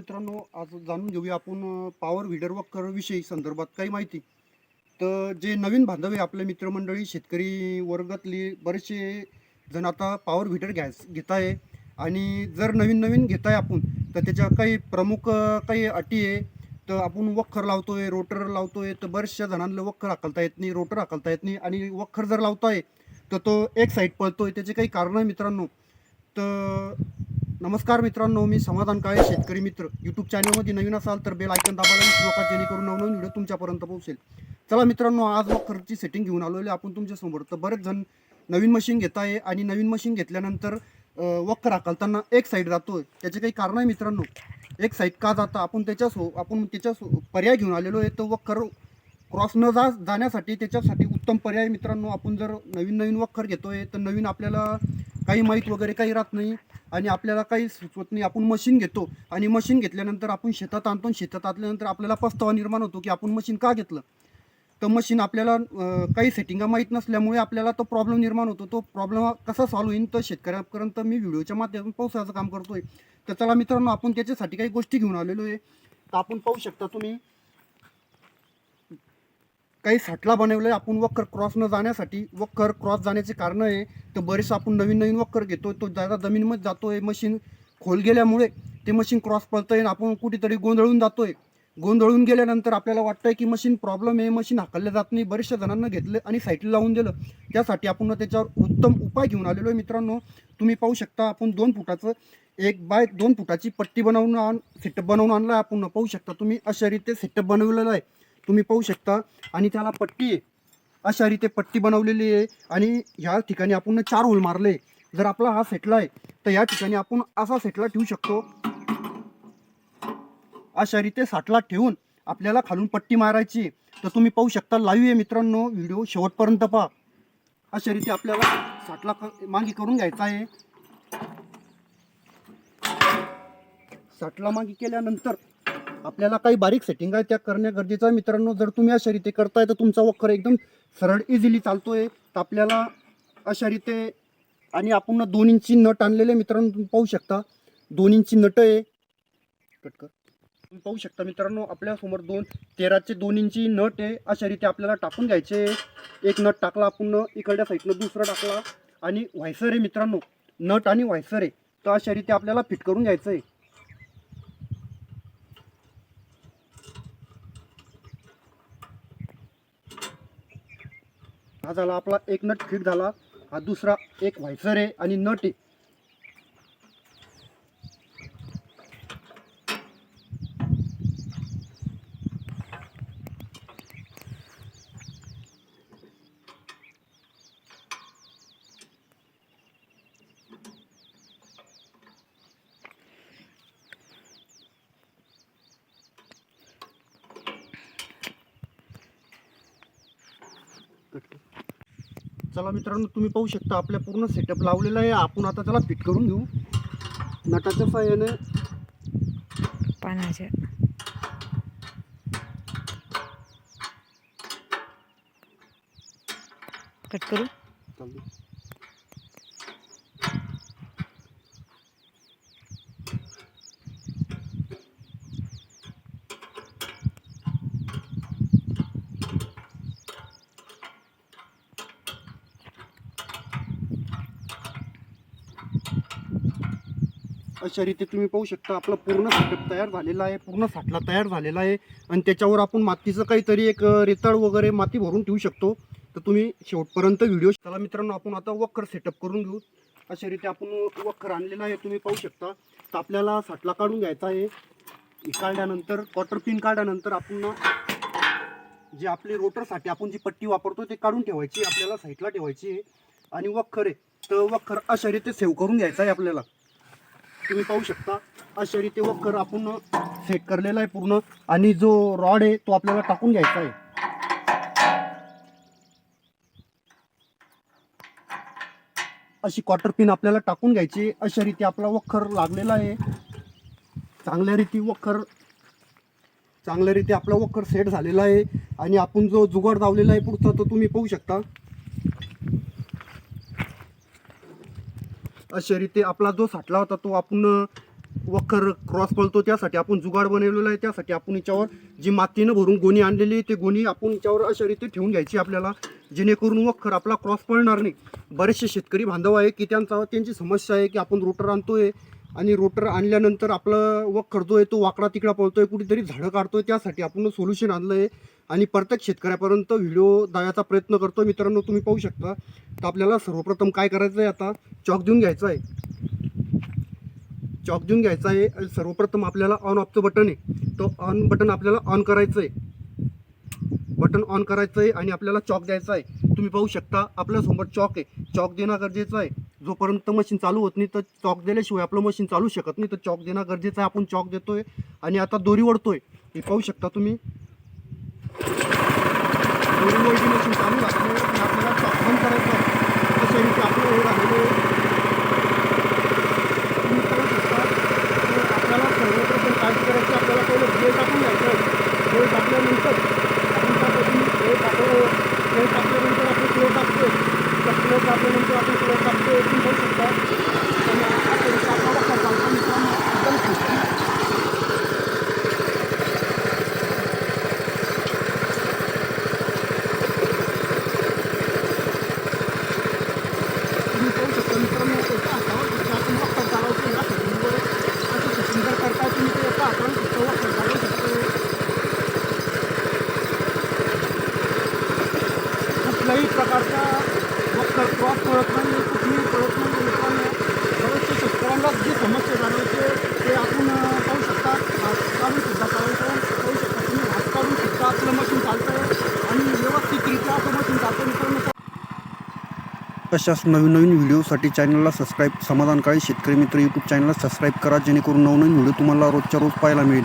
मित्रांनो आज जाणून घेऊया आपण पॉवर व्हिडर व करविषयी संदर्भात काही माहिती. तर जे नवीन बांधव आहे आपले मित्रमंडळी शेतकरी वर्गातली बरेचसे जण आता पॉवर व्हिडर घ्यास घेत आहे आणि जर नवीन नवीन घेत आहे आपण तर त्याच्या काही प्रमुख काही अटी आहे. तर आपण वखर लावतोय रोटर लावतोय तर बऱ्याचशा जणांना वखर हाकलता येत नाही रोटर हाकलता येत नाही. आणि वखर जर लावताय तर तो एक साईड पळतोय. त्याचे काही कारण आहे मित्रांनो. तर नमस्कार मित्रांनो मी समाधान काळे शेतकरी मित्र. यूट्यूब चॅनलमध्ये नवीन असाल तर बेल आयकन दाबायला विसरू नका जेणेकरून नवनवीन व्हिडिओ तुमच्यापर्यंत पोहोचेल. चला मित्रांनो आज वखरची सेटिंग घेऊन आलो आहे आपण तुमच्यासमोर तर बरेच जण नवीन मशीन घेत आहे आणि नवीन मशीन घेतल्यानंतर अं, वखर एक साईड जातो त्याचे काही कारण आहे मित्रांनो? एक साईड का जातं? आपण त्याच्या सो आपण त्याच्या सो पर्याय घेऊन आलेलो आहे. तो वखर क्रॉस न जा जाण्यासाठी त्याच्यासाठी उत्तम पर्याय मित्रांनो. आपण जर नवीन नवीन वखर घेतोय तर नवीन आपल्याला काही माहीत वगैरे काही राहत नाही आणि आपल्याला काही सुचवत नाही. आपण मशीन घेतो आणि मशीन घेतल्यानंतर आपण शेतात आणतो आणि शेतात आणल्यानंतर आपल्याला पस्तावा निर्माण होतो की आपण मशीन का घेतलं? तर मशीन आपल्याला काही सेटिंगा माहीत नसल्यामुळे आपल्याला तो प्रॉब्लेम निर्माण होतो. तो प्रॉब्लेम कसा सॉल्व्ह होईल तर शेतकऱ्यापर्यंत मी व्हिडिओच्या माध्यमातून पोहोचायचं काम करतोय. तर चला मित्रांनो आपण त्याच्यासाठी काही गोष्टी घेऊन आलेलो आहे. तर आपण पाहू शकता तुम्ही काही साठला बनवलं आपण वक्कर क्रॉस न जाण्यासाठी वक्कर क्रॉस जाण्याचे कारण आहे. तर बरेच आपण नवीन नवीन वक्कर घेतो तो जादा जमीनमध्ये जातोय मशीन खोल गेल्यामुळे ते मशीन क्रॉस पळतंय आणि आपण कुठेतरी गोंधळून जातोय. गोंधळून गेल्यानंतर आपल्याला वाटतंय की मशीन प्रॉब्लेम आहे मशीन हाकललं जात नाही. बऱ्याचशा जणांना घेतलं आणि साईटला लावून दिलं. त्यासाठी आपण त्याच्यावर उत्तम उपाय घेऊन आलेलो आहे. मित्रांनो तुम्ही पाहू शकता आपण दोन फुटाचं एक बाय दोन फुटाची पट्टी बनवून आण सेटअप बनवून आणला आपण पाहू शकता तुम्ही अशा रीते सेटअप बनवलेलं आहे. तुम्ही पाहू शकता. आणि त्याला पट्टी अशा रीते पट्टी बनवलेली आहे. आणि ह्या ठिकाणी आपण चार होल मारले. जर आपला हा सेटला आहे तर या ठिकाणी आपण असा सेटला ठेवू शकतो. अशा रीते साठला ठेवून आपल्याला खालून पट्टी मारायची तर तुम्ही पाहू शकता लाईव्ह आहे मित्रांनो. व्हिडिओ शेवटपर्यंत पहा. अशा रीते आपल्याला साठला मागे करून घ्यायचा आहे. साठला मागे केल्यानंतर आपल्याला काही बारीक सेटिंग आहे त्या करण्या गरजेचं आहे. मित्रांनो जर तुम्ही अशा रीते करताय तर तुमचा वखर एकदम सरळ इझिली चालतोय. तर आपल्याला अशा रीते आणि आपण दोन इंची नट आणलेले मित्रांनो तुम्ही पाहू शकता. दोन इंची नट आहे. कट कर. तुम्ही पाहू शकता मित्रांनो आपल्यासमोर दोन तेराचे दोन इंची नट आहे. अशा रीते आपल्याला टाकून घ्यायचे एक नट टाकला आपण इकडच्या साईडनं दुसरं टाकला. आणि व्हायसर आहे मित्रांनो. नट आणि व्हायसर आहे. तर अशा रीते आपल्याला फिट करून घ्यायचं आहे. हा झाला आपला एक नट फिट झाला. हा दुसरा एक व्हायसर आहे आणि नट आहे. चला मित्रांनो तुम्ही पाहू शकता आपल्या पूर्ण सेटअप लावलेला आहे. आपण आता त्याला फिट करून घेऊ. नटाच्या साह्याने पानाच्या कट करू? अशा रीती तुम्ही पाहू शकता आपला पूर्ण सेटअप तयार झालेला आहे पूर्ण साठला तयार झालेला आहे. आणि त्याच्यावर आपण मातीचं काहीतरी एक रेताळ वगैरे माती भरून ठेवू शकतो. तर तुम्ही शेवटपर्यंत व्हिडिओ चला मित्रांनो आपण आता वक्कर सेटअप करून घेऊ. अशा रीती आपण वक्कर आणलेला आहे तुम्ही पाहू शकता. तर आपल्याला साठला काढून घ्यायचा आहे. काढल्यानंतर क्वार्टर पिन काढल्यानंतर आपण जे आपले रोटरसाठी आपण जी पट्टी वापरतो ते काढून ठेवायची आपल्याला साईडला ठेवायची आहे. आणि वखर आहे. तर वखर अशा रीते सेव्ह करून घ्यायचा आहे आपल्याला. तुम्ही पाहू शकता. अशा रीते वखर आपण सेट करलेला आहे पूर्ण. आणि जो रॉड आहे तो आपल्याला टाकून घ्यायचा आहे. अशी क्वार्टर पिन आपल्याला टाकून घ्यायची. अशा रीती आपला वखर लागलेला आहे. चांगल्या रीती वखर चांगल्या रीती आपला वखर सेट झालेला आहे. आणि आपण जो जुगाड लावलेला आहे पुढचा तो तुम्ही पाहू शकता. अशा रीते आपला जो साठला होता तो आपण वखर क्रॉस पळतो त्यासाठी आपण जुगाड बनवलेला आहे. त्यासाठी आपण याच्यावर जी मातीनं भरून गोणी आणलेली आहे ते गोणी आपण याच्यावर अशा रीती ठेवून घ्यायची आपल्याला. जेणेकरून वखर आपला क्रॉस पळणार नाही. बरेचसे शेतकरी बांधव आहे की त्यांचा त्यांची समस्या आहे की आपण रोटर आणतोय आणि रोटर आणल्यानंतर आपलं वक करतोय आहे तो वाकडा तिकडा पळतोय कुठेतरी झाडं काढतोय त्यासाठी आपण सोल्युशन आणलं आहे आणि प्रत्येक शेतकऱ्यापर्यंत व्हिडिओ दाव्याचा प्रयत्न करतो मित्रांनो तुम्ही पाहू शकता. तर आपल्याला सर्वप्रथम काय करायचं आहे आता? चॉक देऊन घ्यायचं आहे चॉक देऊन घ्यायचं आहे सर्वप्रथम आपल्याला ऑन ऑफचं बटन आहे. तो ऑन बटन आपल्याला ऑन करायचं आहे बटन ऑन करायचं आहे आणि आपल्याला चॉक द्यायचा आहे तुम्ही पाहू शकता आपल्यासोबत चॉक आहे. चॉक देणं गरजेचं आहे. जोपर्यंत मशीन चालू होत नाही तर चॉक दिल्याशिवाय आपलं मशीन चालू शकत नाही. तर चॉक देणं गरजेचं आहे. आपण चॉक देतोय आणि आता दोरी ओढतोय. हे पाहू शकता तुम्ही. दोरी ओढली मशीन चालू लागली आपल्याला चॉक बंद करायचं आहे. तशा रीती आपलं हे राहिलेलं आहे. तुम्ही पाहू शकता तर आपल्याला सर्वप्रथम काय करायचं आपल्याला पहिलं ब्रेक टाकून घ्यायचं आहे ब्रेक टाकल्यानंतर आपण काय करतो ब्रेक टाकलं ब्रेक टाकल्यानंतर आपण क्लो टाकतो तर क्लो टाकल्यानंतर आपण क्लो टाकतो तुम्ही पाहू शकता आणि अशा रीती आपला वखर चालतो मित्रांनो एकदम खूप तुम्ही पाहू शकता मित्रांनो एका हातावर फक्त आपण वखर चालवतो या सेटिंगवर असं सेटिंग जर करता तुम्ही ते एका हातावर फक्त वखर चालवू शकतो कुठल्याही प्रकारचा वखर क्रॉस पळत नाही कुठलीही पळत नाही मित्रांनो बरेचशे शेतकऱ्यांना जी समस्या जाणवते ते आपण अं, पाहू शकता हात काढून सुद्धा चालवतो पाहू शकता तुम्ही हात काढून सुद्धा आपलं मशीन चालतं आणि व्यवस्थितरित्या आपलं मशीन चालतं मित्रांनो अशाच नवीन नवीन व्हिडिओसाठी चॅनलला सबस्क्राईब समाधानकाळी शेतकरी मित्र यूट्यूब चॅनलला सबस्क्राईब करा जेणेकरून नवनवीन व्हिडिओ तुम्हाला रोजच्या रोज पाहायला मिळेल.